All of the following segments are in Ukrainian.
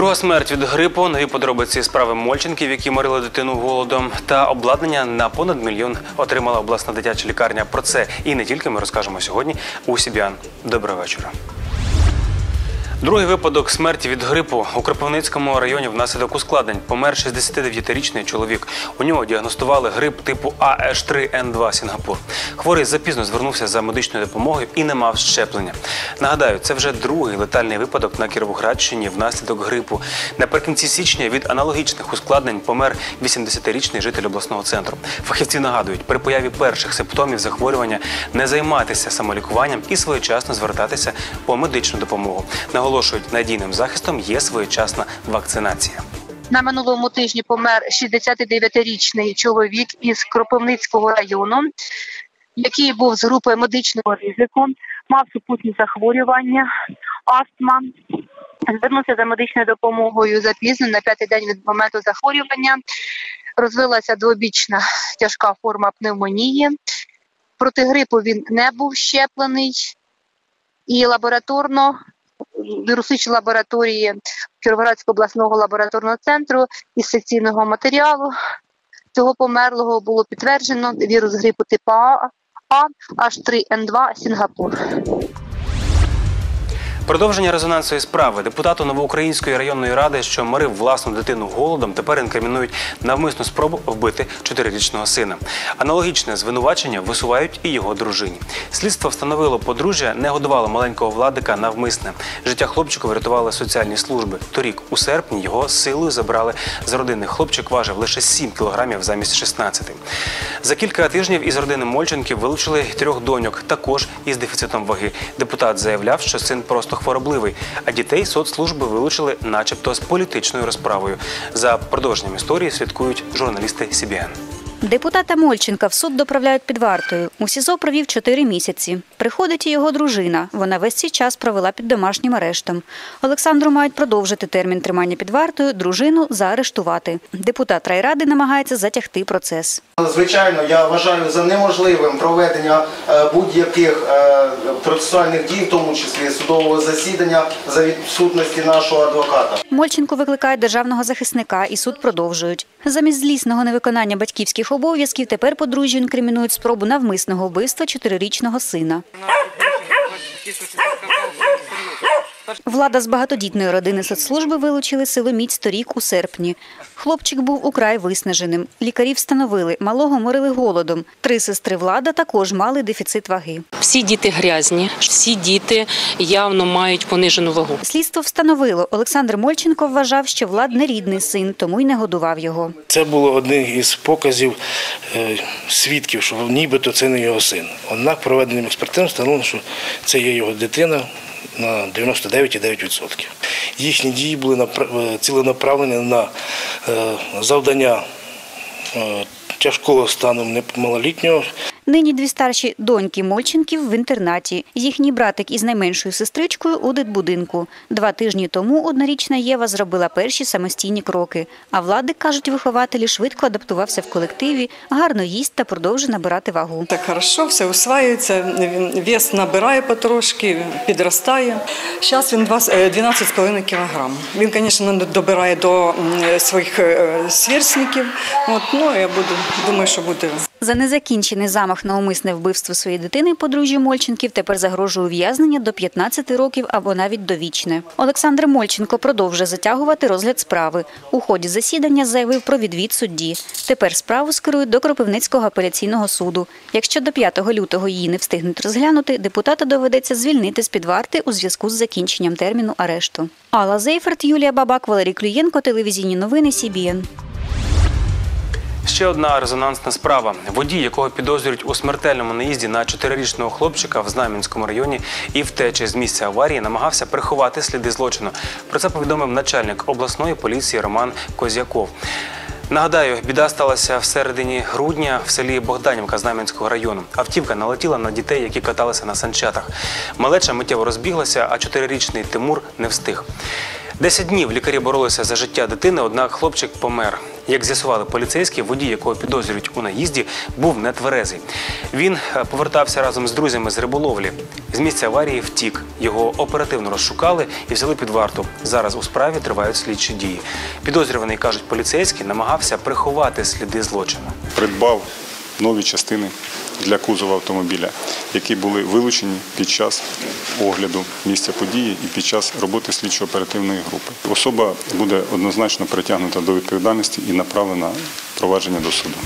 Друга смерть від грипу, нові подробиці справи Мольченків, які морили дитину голодом, та обладнання на понад мільйон отримала обласна дитяча лікарня. Про це і не тільки ми розкажемо сьогодні у Сібіан. Доброго вечора. Другий випадок смерті від грипу у Кропивницькому районі внаслідок ускладнень помер 69-річний чоловік. У нього діагностували грип типу AH3N2 Сінгапур. Хворий запізно звернувся за медичною допомогою і не мав щеплення. Нагадаю, це вже другий летальний випадок на Кіровоградщині внаслідок грипу. Наприкінці січня від аналогічних ускладнень помер 80-річний житель обласного центру. Фахівці нагадують, при появі перших симптомів захворювання не займатися самолікуванням і своєчасно звертатися по медичну допомогу. Наголошують, надійним захистом є своєчасна вакцинація. На минулому тижні помер 69-річний чоловік із Кропивницького району, який був з групи медичного ризику, мав супутні захворювання, астма. Звернувся за медичною допомогою запізно на п'ятий день від моменту захворювання. Розвилася двобічна тяжка форма пневмонії. Проти грипу він не був щеплений і лабораторно вірусичні лабораторії Кіровоградського обласного лабораторного центру із секційного матеріалу цього померлого було підтверджено вірус грипу типу А H3N2 Сінгапур. Продовження резонансової справи депутату Новоукраїнської районної ради, що морив власну дитину голодом, тепер інкримінують навмисну спробу вбити чотирирічного сина. Аналогічне звинувачення висувають і його дружині. Слідство встановило, подружжя не годувало маленького владика навмисне. Життя хлопчику врятували соціальні служби. Торік, у серпні, його силою забрали з родини. Хлопчик важив лише 7 кілограмів замість 16. За кілька тижнів із родини Мольченків вилучили трьох доньок, також із дефіцитом ваги. Депутат заявляв, що син просто хворобливий, а дітей соцслужби вилучили, начебто, з політичною розправою. За продовженням історії слідкують журналісти СІБІН. Депутата Мольченка в суд доправляють під вартою. У СІЗО провів чотири місяці. Приходить і його дружина. Вона весь цей час провела під домашнім арештом. Олександру мають продовжити термін тримання під вартою, дружину заарештувати. Депутат райради намагається затягти процес. Звичайно, я вважаю за неможливим проведення е, будь-яких е, процесуальних дій, в тому числі судового засідання, за відсутності нашого адвоката. Мольченку викликають державного захисника і суд продовжують. Замість злісного невиконання батьківських обов'язків тепер подружжю інкримінують спробу навмисного вбивства чотирирічного сина. Влада з багатодітної родини соцслужби вилучили силоміць торік у серпні. Хлопчик був украй виснаженим. Лікарі встановили, малого морили голодом. Три сестри влада також мали дефіцит ваги. Всі діти грязні, всі діти явно мають понижену вагу. Слідство встановило, Олександр Мольченко вважав, що влад не рідний син, тому й не годував його. Це було одним із показів е, свідків, що нібито це не його син. Однак проведеним експертизом встановлено, що це є його дитина на 99,9%. Їхні дії були е, ціленаправлені на е, завдання е, тяжкого стану малолітнього Нині дві старші доньки Мольченків в інтернаті. Їхній братик із найменшою сестричкою у дитбудинку. Два тижні тому однорічна Єва зробила перші самостійні кроки. А владик, кажуть вихователі, швидко адаптувався в колективі, гарно їсть та продовжує набирати вагу. Так хорошо, все усваюється, вес набирає потрошки, підростає. Зараз він 20 е, 12,5 кг. Він, звісно, не добирає до своїх е, сверстників. От, ну, я буду, думаю, що буде. За незакінчений замах на умисне вбивство своєї дитини подружжю Мольченків тепер загрожує ув'язнення до 15 років або навіть довічне. Олександр Мольченко продовжує затягувати розгляд справи. У ході засідання заявив про відвід судді. Тепер справу скерують до Кропивницького апеляційного суду. Якщо до 5 лютого її не встигнуть розглянути, депутата доведеться звільнити з-під варти у зв'язку з закінченням терміну арешту. Алла Зейферт, Юлія Бабак, Валерій Клюєнко, телевізійні новини СІБІН. Ще одна резонансна справа. Водій, якого підозрюють у смертельному наїзді на чотирирічного хлопчика в Знам'янському районі і втечі з місця аварії, намагався приховати сліди злочину. Про це повідомив начальник обласної поліції Роман Козяков. Нагадаю, біда сталася в середині грудня в селі Богданівка Знам'янського району. Автівка налетіла на дітей, які каталися на санчатах. Малеча миттєво розбіглася, а чотирирічний Тимур не встиг. Десять днів лікарі боролися за життя дитини, однак хлопчик помер. Як з'ясували поліцейські, водій, якого підозрюють у наїзді, був нетверезий. Він е, повертався разом з друзями з риболовлі. З місця аварії втік. Його оперативно розшукали і взяли під варту. Зараз у справі тривають слідчі дії. Підозрюваний, кажуть поліцейські, намагався приховати сліди злочину. придбав нові частини для кузова автомобіля, які були вилучені під час огляду місця події і під час роботи слідчо-оперативної групи. Особа буде однозначно притягнута до відповідальності і направлена провадження до суду.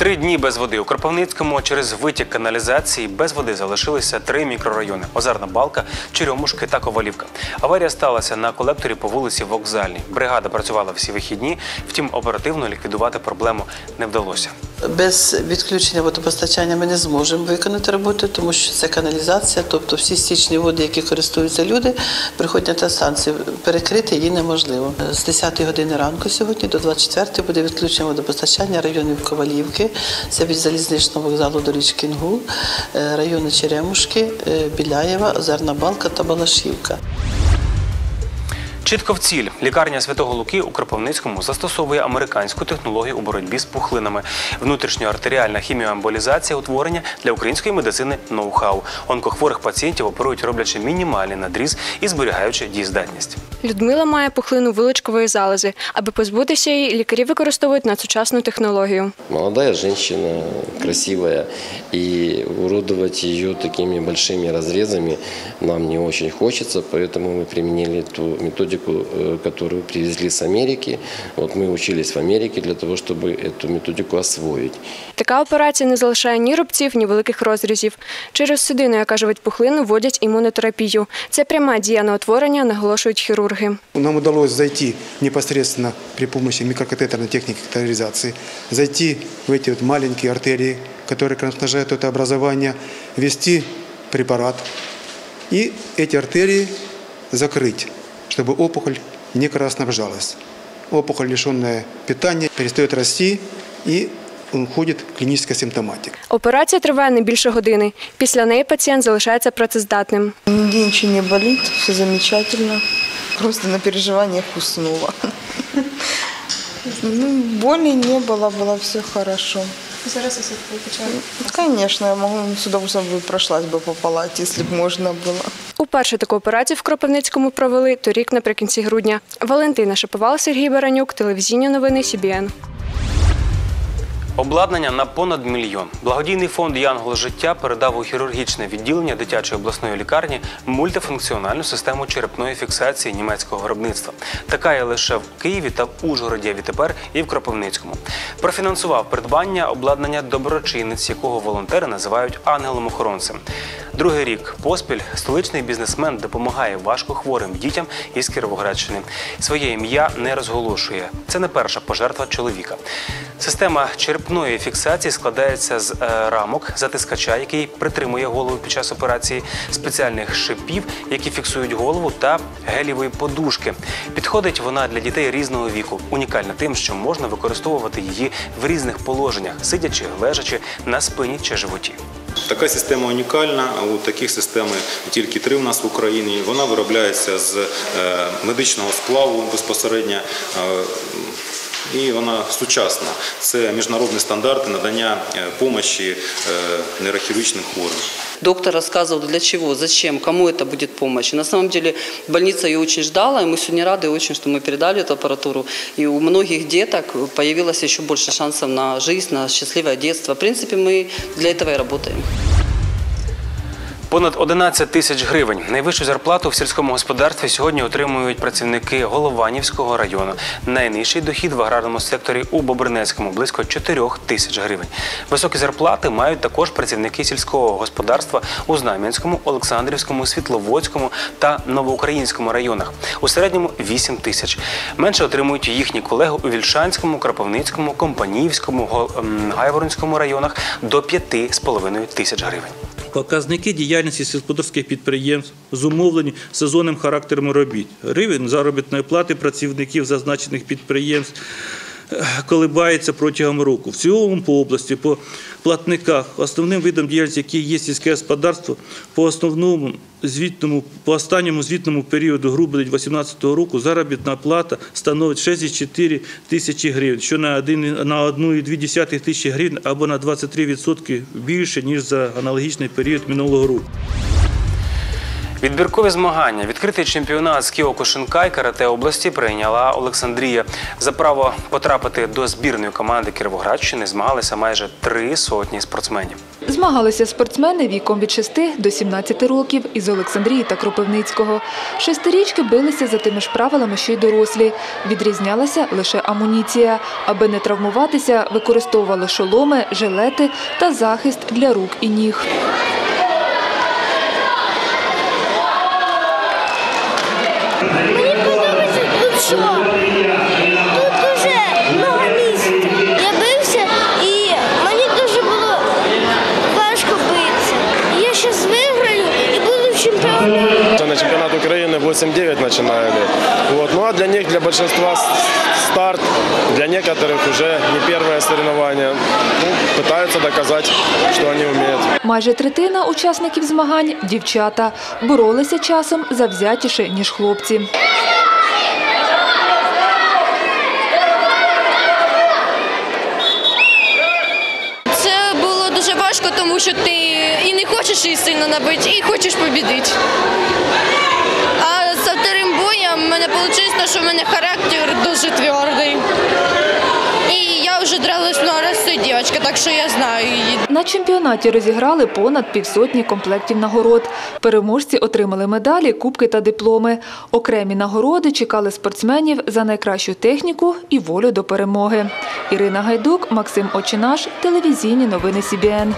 Три дні без води у Кропивницькому через витік каналізації без води залишилися три мікрорайони: Озерна Балка, Черемушки та Ковалівка. Аварія сталася на колекторі по вулиці Вокзальній. Бригада працювала всі вихідні, втім оперативно ліквідувати проблему не вдалося. Без відключення водопостачання ми не зможемо виконати роботу, тому що це каналізація, тобто всі стічні води, які користуються люди, приходять на та станцію. Перекрити її неможливо. З 10 години ранку сьогодні до 24 буде відключення водопостачання районів Ковалівки, це від залізничного вокзалу до річки Інгул, е, райони Черемушки, е, Біляєва, Озерна Балка та Балашівка. Чітко в ціль лікарня Святого Луки у Кропивницькому застосовує американську технологію у боротьбі з пухлинами. Внутрішньоартеріальна хіміоемболізація утворення для української медицини ноу-хау. Онкохворих пацієнтів оперують, роблячи мінімальний надріз і зберігаючи дієздатність. Людмила має пухлину вилочкової залози. Аби позбутися її, лікарі використовують надсучасну технологію. Молодая женщина, красивая, и уродовать ее такими большими разрезами нам не очень хочется, поэтому мы применили ту методику, э, которую привезли с Америки. Вот мы учились в Америке для того, чтобы эту методику освоить. Така операція не залишає ні рубців, ні великих розрізів. Через судину, яка живить пухлину, вводять імунотерапію. Це пряма дія на утворення, наголошують хірурги. Нам удалось зайти непосредственно при помощи микрокатетерной техники катетеризации, зайти в эти вот маленькие артерии, которые кровоснабжают это образование, ввести препарат и эти артерии закрыть, чтобы опухоль не кровоснабжалась. Опухоль, лишенная питания, перестает расти и уходит клиническая симптоматика. Операція триває не більше години. Після неї пацієнт залишається працездатним. Нигде ничего не болит, все замечательно. Просто на переживаниях уснула. Ну, боли не было, было все хорошо. Зараз усе почали. Конечно, я могу с удовольствием бы прошлась бы по палате, если бы можно было. Уперше таку операцію в Кропивницькому провели торік наприкінці грудня. Валентина Шаповал, Сергій Баранюк, телевізійні новини СІБІН. Обладнання на понад мільйон. Благодійний фонд Янгол життя передав у хірургічне відділення дитячої обласної лікарні мультифункціональну систему черепної фіксації німецького виробництва. Така є лише в Києві та в Ужгороді, відтепер і в Кропивницькому. Профінансував придбання обладнання доброчинець, якого волонтери називають ангелом-охоронцем. Другий рік поспіль столичний бізнесмен допомагає важкохворим дітям із Кіровоградщини. Своє ім'я не розголошує. Це не перша пожертва чоловіка. Система черепної фіксації складається з е, рамок затискача, який притримує голову під час операції, спеціальних шипів, які фіксують голову, та гелівої подушки. Підходить вона для дітей різного віку. Унікальна тим, що можна використовувати її в різних положеннях, сидячи, лежачи на спині чи животі. Така система унікальна. У таких системи тільки три в нас в Україні. Вона виробляється з е, медичного сплаву безпосередньо е, І вона сучасна. Це міжнародні стандарти надання допомоги нейрохірургічним хворим. Доктор рассказывал, для чего, зачем, кому это будет помощь. И на самом деле больница ее очень ждала, и мы сегодня рады очень, что мы передали эту аппаратуру. И у многих деток появилось еще больше шансов на жизнь, на счастливое детство. В принципе, мы для этого и работаем. Понад 11 тисяч гривень. Найвищу зарплату в сільському господарстві сьогодні отримують працівники Голованівського району. Найнижчий дохід в аграрному секторі у Бобринецькому близько 4 тисяч гривень. Високі зарплати мають також працівники сільського господарства у Знам'янському, Олександрівському, Світловодському та Новоукраїнському районах. У середньому 8 тисяч. Менше отримують їхні колеги у Вільшанському, Кропивницькому, Компаніївському, Гайворонському районах до 5,5 тисяч гривень. Показники діяльності сільськогосподарських підприємств зумовлені сезонним характером робіт. Рівень заробітної плати працівників зазначених підприємств колибається колебається протягом року. В цілому по області по платниках, основним видом діяльності, який є сільське господарство, по основному звітному, по останньому звітному періоду грудня 2018 року заробітна плата становить 6,4 тисячі гривень, що на 1, на 1,2 тисячі гривень або на 23% більше, ніж за аналогічний період минулого року. Відбіркові змагання, відкритий чемпіонат з Кіокушинка і карате області прийняла Олександрія. За право потрапити до збірної команди Кіровоградщини змагалися майже три сотні спортсменів. Змагалися спортсмени віком від 6 до 17 років із Олександрії та Кропивницького. Шестирічки билися за тими ж правилами, що й дорослі. Відрізнялася лише амуніція. Аби не травмуватися, використовували шоломи, жилети та захист для рук і ніг. Мені подобається тут що? Тут дуже много місць. Я бився і мені дуже було важко битися. Я зараз виграю і буду чемпіоном. На чемпионат Украины 8-9 начинали. Вот. Ну а для них, для большинства с- старт, для некоторых уже не первое соревнование. Ну, пытаются доказать, что они умеют. Майже третина учасників змагань – дівчата. Боролися часом завзятіше, ніж хлопці. Що ти і не хочеш її сильно набити, і хочеш побідити. А з вторим боєм в мене вийшло, що в мене характер дуже твердий. І я вже дралась на раз з цією так що я знаю її. На чемпіонаті розіграли понад півсотні комплектів нагород. Переможці отримали медалі, кубки та дипломи. Окремі нагороди чекали спортсменів за найкращу техніку і волю до перемоги. Ірина Гайдук, Максим Очинаш, телевізійні новини СІБІН.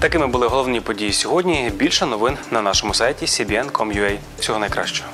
Такими були головні події сьогодні. Більше новин на нашому сайті cbn.com.ua. Всього найкращого.